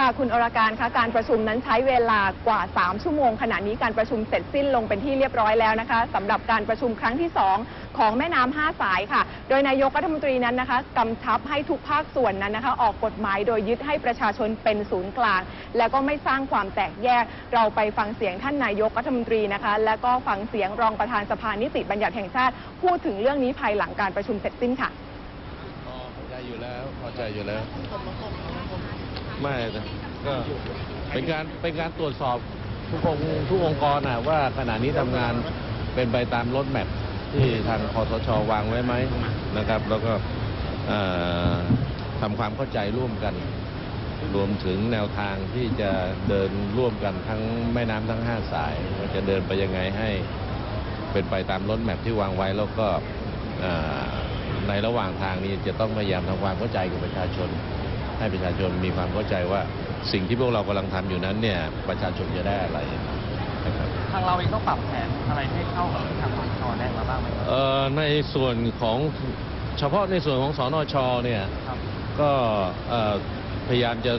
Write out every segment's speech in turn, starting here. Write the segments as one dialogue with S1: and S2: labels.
S1: ค่ะคุณอรการคะการประชุมนั้นใช้เวลากว่า 3 ชั่วโมง ขณะนี้การประชุมเสร็จสิ้นลงเป็นที่เรียบร้อยแล้วนะคะสำหรับการประชุมครั้งที่ 2 ของแม่น้ำห้าสายค่ะ โดยนายกรัฐมนตรีนั้นนะคะกำชับให้ทุกภาคส่วนนั้นนะคะ ออกกฎหมายโดยยึดให้ประชาชนเป็นศูนย์กลาง แล้วก็ไม่สร้างความแตกแยก เราไปฟังเสียงท่านนายกรัฐมนตรีนะคะ และก็ฟังเสียงรองประธานสภานิติบัญญัติแห่งชาติ พูดถึงเรื่องนี้ภายหลังการประชุมเสร็จสิ้นค่ะ
S2: พอใจอยู่แล้วพอใจอยู่แล้ว ไม่นะก็เป็นการเป็นการตรวจสอบทุกองทุกองค์กรนะว่าขณะนี้ทำงานเป็นไปตามรถแมพที่ทางคอสชวางไว้ไหมนะครับ แล้วก็เอ่อทำความเข้าใจร่วมกัน รวมถึงแนวทางที่จะเดินร่วมกันทั้งแม่น้ำทั้งห้าสายว่าจะเดินไปยังไงให้เป็นไปตามรถแมพที่วางไว้แล้วก็ในระหว่างทางนี้จะต้องพยายามทำความเข้าใจกับประชาชน ให้ประชาชนมีความเข้าใจว่าสิ่งที่พวกเรากำลังทำอยู่นั้นเนี่ยประชาชนจะได้อะไรนะครับ
S3: ทางเราเองต้องปรับแผนอะไรให้เข้ากับที่ทางสชแนะมาบ้างไหมครับ
S2: เอ่อในส่วนของเฉพาะในส่วนของสอนชเนี่ย
S3: ครับ
S2: ก็เอ่อพยายามจะ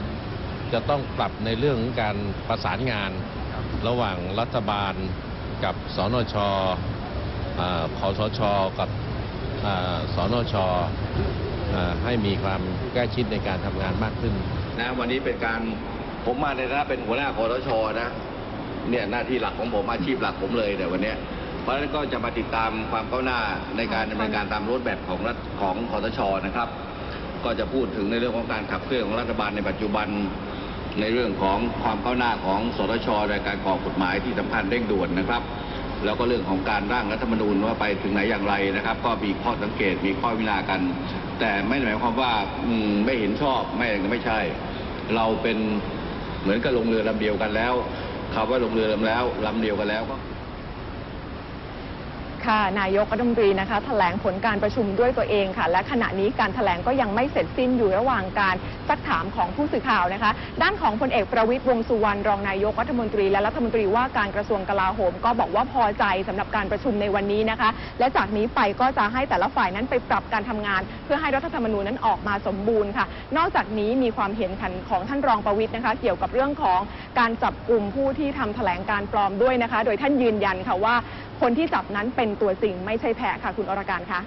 S2: จะต้องปรับในเรื่องของการประสานงาน
S3: ครับ
S2: ระหว่างรัฐบาลกับสนชอ่าคอสช กับอ่าสนชอ่า ให้มีความใกล้ชิดในการทำงานมากขึ้น
S4: นะวันนี้เป็นการผมมาในฐานะเป็นหัวหน้าคอรชอนะเนี่ยหน้าที่หลักของผมอาชีพหลักผมเลยแต่วันนี้เพราะฉะนั้นก็จะมาติดตามความก้าวหน้าในการดำเนินการตามรูปแบบของรัฐของคอรชนะครับ ก็จะพูดถึงในเรื่องของการขับเคลื่อนของรัฐบาลในปัจจุบันในเรื่องของความก้าวหน้าของสตชในการออกฎหมายที่สำคัญเร่งด่วนนะครับ แล้วก็เรื่องของการร่างรัฐธรรมนูญว่าไปถึงไหนอย่างไรนะครับ ก็มีข้อสังเกตมีข้อวินากัน แต่ไม่ได้หมายความว่าอืไม่เห็นชอบไม่ไม่ใช่ เราเป็นเหมือนกับลงเรือลำเดียวกันแล้วคำว่าลงเรือลำแล้วลำเดียวกันแล้วก็
S1: ค่ะ นายกรัฐมนตรีนะคะแถลงผลการประชุมด้วยตัวเองค่ะ และขณะนี้การแถลงก็ยังไม่เสร็จสิ้นอยู่ระหว่างการซักถามของผู้สื่อข่าวนะคะ ด้านของพลเอกประวิตยวงสุวรรณรองนายกรัฐมนตรี และรัฐมนตรีว่าการกระทรวงกลาโหม ก็บอกว่าพอใจสำหรับการประชุมในวันนี้นะคะ และจากนี้ไปก็จะให้แต่ละฝ่ายนั้นไปปรับการทำงาน เพื่อให้รัฐธรรมนูญนั้นออกมาสมบูรณ์ค่ะ นอกจากนี้มีความเห็นขันของท่านรองประวิตยนะคะ เกี่ยวกับเรื่องของการจับกลุ่มผู้ที่ทำแถลงการปลอมด้วยนะคะ โดยท่านยืนยันค่ะว่า คนที่จับนั้นเป็นตัวจริงไม่ใช่แพะค่ะคุณอรการคะ